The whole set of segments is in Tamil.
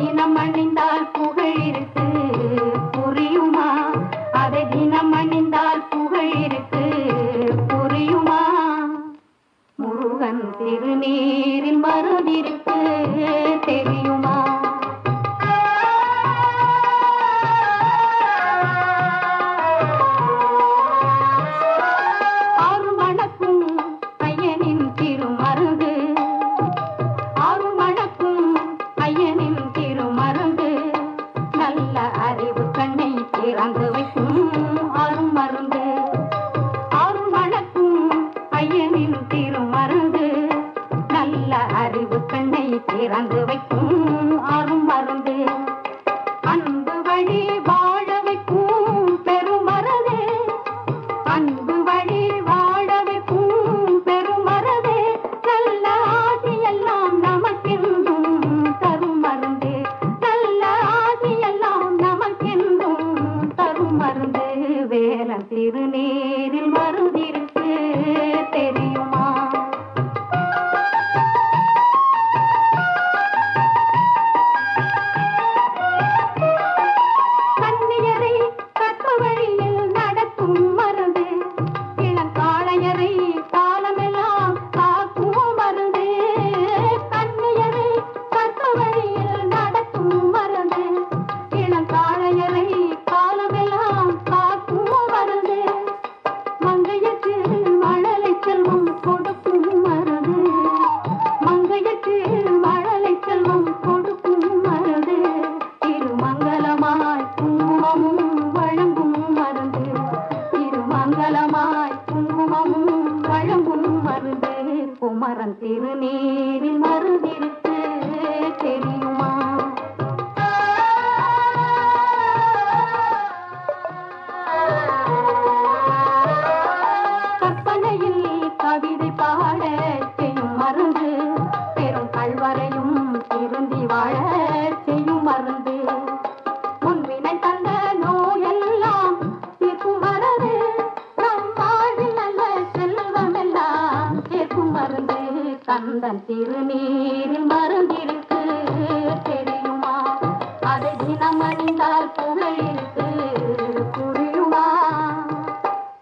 தினம் அணிந்தால் புகழ் இருக்கு. புரியுமா? அதை தினம் அணிந்தால் புகழ் இருக்கு. புரியுமா? முருகன் திருநீரில் மருந்திருக்கு ஐயனின் திருமருந்து நல்ல அறிவு கண்ணை திறந்து வைக்கும் ஆறும் மருந்து. அன்பு வழி வாழ வைக்கும் பெரும் பெருமரது அன்பு வழி வாழ வைக்கும் பெரும் பெருமரது நல்ல ஆசி எல்லாம் நமக்கென்றும் தரும் மருந்து. நல்ல ஆசி எல்லாம் நமக்கென்றும் தரும் மருந்து. வேலை திருநீரில் மருந்திருக்கு தெரியுமா? தந்தன் திருநீரில் மருந்திருக்கு. தெரியுமா? அதை தினம் அணிந்தால் புகழிருக்கு. புரியுமா?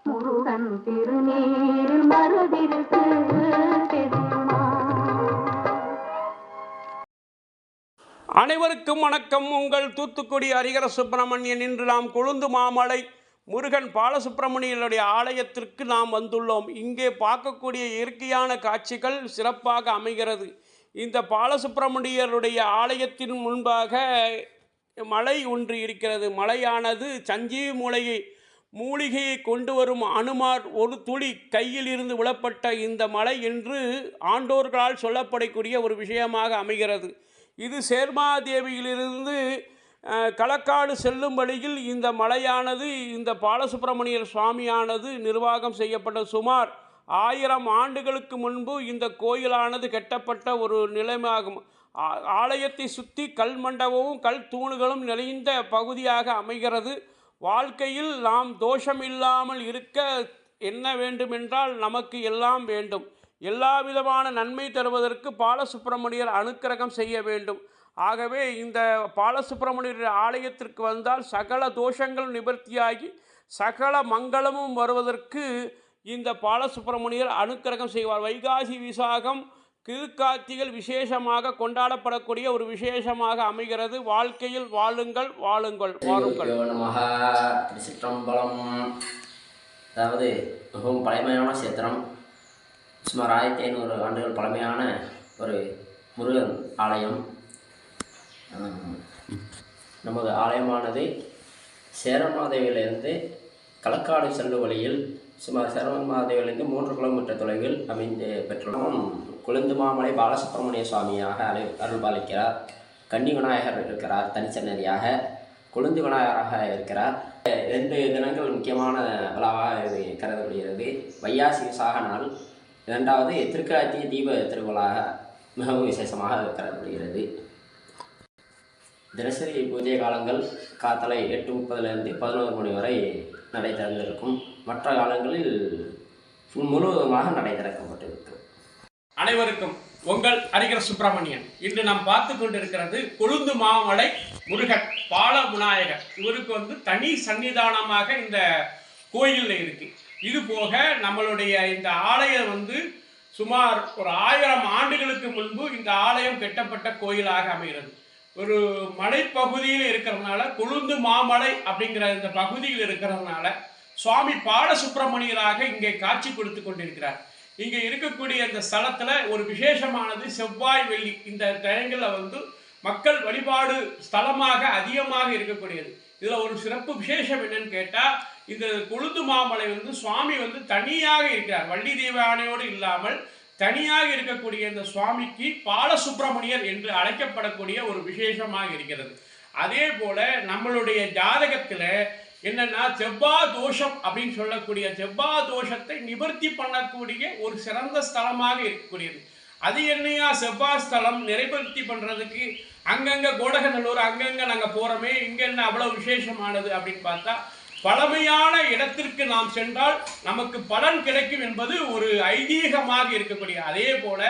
முருகன் திருநீரில் மருந்திருக்கு. தெரியுமா? அனைவருக்கும் வணக்கம். உங்கள் தூத்துக்குடி ஹரிகர சுப்பிரமணியன் இன்று நாம் கொழுந்து மாமலை முருகன் பாலசுப்பிரமணியனுடைய ஆலயத்திற்கு நாம் வந்துள்ளோம். இங்கே பார்க்கக்கூடிய இயற்கையான காட்சிகள் சிறப்பாக அமைகிறது. இந்த பாலசுப்பிரமணியருடைய ஆலயத்தின் முன்பாக மலை ஒன்று இருக்கிறது. மலையானது சஞ்சீவி மூலையை மூலிகையை கொண்டு வரும் அனுமார் ஒரு துளி கையில் இருந்து விழப்பட்ட இந்த மலை என்று ஆண்டோர்களால் சொல்லப்படக்கூடிய ஒரு விஷயமாக அமைகிறது. இது சேர்மாதேவியிலிருந்து களக்காடு செல்லும் வழியில் இந்த மலையானது இந்த பாலசுப்பிரமணியர் சுவாமியானது நிர்வாகம் செய்யப்பட்ட சுமார் ஆயிரம் ஆண்டுகளுக்கு முன்பு இந்த கோயிலானது கெட்டப்பட்ட ஒரு நிலைமையாகும் ஆ- ஆலயத்தை சுற்றி கல் மண்டபமும் கல் தூணுகளும் நிறைந்த பகுதியாக அமைகிறது. வாழ்க்கையில் நாம் தோஷம் இல்லாமல் இருக்க என்ன வேண்டுமென்றால் நமக்கு எல்லாம் வேண்டும். எல்லா விதமான நன்மை தருவதற்கு பாலசுப்பிரமணியர் அனுக்கிரகம் செய்ய வேண்டும். ஆகவே இந்த பாலசுப்பிரமணியர் ஆலயத்திற்கு வந்தால் சகல தோஷங்கள் நிவர்த்தியாகி சகல மங்களமும் வருவதற்கு இந்த பாலசுப்பிரமணியர் அனுக்கிரகம் செய்வார். வைகாசி விசாகம் திருக்கார்த்திகள் விசேஷமாக கொண்டாடப்படக்கூடிய ஒரு விசேஷமாக அமைகிறது. வாழ்க்கையில் வாழுங்கள் வாழுங்கள் நமஹ திருச்சிற்றம்பலம். அதாவது மிகவும் பழமையான சேத்திரம். சுமார் ஆயிரத்தி ஐநூறு ஆண்டுகள் பழமையான ஒரு முருகன் ஆலயம். நமது ஆலயமானது சேரமாதேவியிலிருந்து களக்காடு செல்லும் வழியில் சுமார் சேரமாதேவியிலிருந்து மூன்று கிலோமீட்டர் தொலைவில் அமைந்து பெற்றுள்ளோம். குளுந்து மாமலை பாலசுப்பிரமணிய சுவாமியாக அரு அருள்பாலிக்கிறார். கன்னி விநாயகர் இருக்கிறார் தனிச்சன்னதியாக. கொழுந்து விநாயகராக இருக்கிறார். ரெண்டு தினங்கள் முக்கியமான விழாவாக இது கருதப்படுகிறது. வையாசி விசாக நாள். இரண்டாவது திருக்காட்சி தீப திருவிழாக மிகவும் விசேஷமாக கருதப்படுகிறது. தினசரி பூஜை காலங்கள் காத்தலை எட்டு முப்பதுலேருந்து பதினோரு மணி வரை நடை திறந்திருக்கும் மற்ற காலங்களில் முழுவதுமாக நடை திறக்கப்பட்டிருக்கும் அனைவருக்கும் உங்கள் ஹரிகர சுப்பிரமணியன். இன்று நாம் பார்த்து கொண்டிருக்கிறது கொழுந்து மாமலை முருகன் பால விநாயகர். இவருக்கு வந்து தனி சன்னிதானமாக இந்த கோயிலில் இருக்கு. இது போக நம்மளுடைய இந்த ஆலயம் வந்து சுமார் ஒரு ஆயிரம் ஆண்டுகளுக்கு முன்பு இந்த ஆலயம் கெட்டப்பட்ட கோயிலாக அமைகிறது. ஒரு மலைப்பகுதியில் இருக்கிறதுனால கொழுந்து மாமலை அப்படிங்கிற இந்த பகுதியில் இருக்கிறதுனால சுவாமி பாலசுப்பிரமணியராக இங்கே காட்சி கொடுத்து கொண்டிருக்கிறார். இங்கே இருக்கக்கூடிய இந்த ஸ்தலத்தில் ஒரு விசேஷமானது செவ்வாய் வெள்ளி. இந்த டயங்களில் வந்து மக்கள் வழிபாடு ஸ்தலமாக அதிகமாக இருக்கக்கூடியது. இதில் ஒரு சிறப்பு விசேஷம் என்னன்னு கேட்டால் இந்த கொழுந்து மாமலை வந்து சுவாமி வந்து தனியாக இருக்கிறார். வள்ளி தேவானையோடு இல்லாமல் தனியாக இருக்கக்கூடிய இந்த சுவாமிக்கு பாலசுப்பிரமணியர் என்று அழைக்கப்படக்கூடிய ஒரு விசேஷமாக இருக்கிறது. அதே போல நம்மளுடைய ஜாதகத்தில் என்னன்னா செவ்வா தோஷம் அப்படின்னு சொல்லக்கூடிய செவ்வா தோஷத்தை நிவர்த்தி பண்ணக்கூடிய ஒரு சிறந்த ஸ்தலமாக இருக்கக்கூடியது. அது என்னையா? செவ்வாய் ஸ்தலம் நிறைவேற்றி பண்ணுறதுக்கு அங்கங்கே கோடகநல்லூர் அங்கங்கே நாங்கள் போகிறோமே இங்கே என்ன அவ்வளோ விசேஷமானது அப்படின்னு பார்த்தா பழமையான இடத்திற்கு நாம் சென்றால் நமக்கு பலன் கிடைக்கும் என்பது ஒரு ஐதீகமாக இருக்கக்கூடிய அதே போல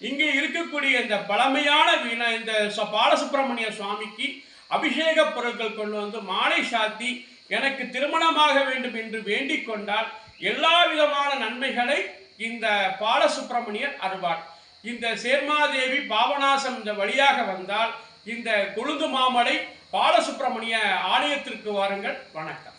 இங்கே இருக்கக்கூடிய இந்த பழமையான வீணா இந்த ச- பாலசுப்பிரமணிய சுவாமிக்கு அபிஷேக பொருட்கள் கொண்டு வந்து மாலை சாத்தி எனக்கு திருமணமாக வேண்டும் என்று வேண்டிக் கொண்டால் எல்லா விதமான நன்மைகளை இந்த பாலசுப்பிரமணியர் அருவார் இந்த சேர்மாதேவி பாபநாசம் இந்த வழியாக வந்தால் இந்த கொழுந்து மாமலை பாலசுப்பிரமணிய ஆலயத்திற்கு வாருங்கள். வணக்கம்.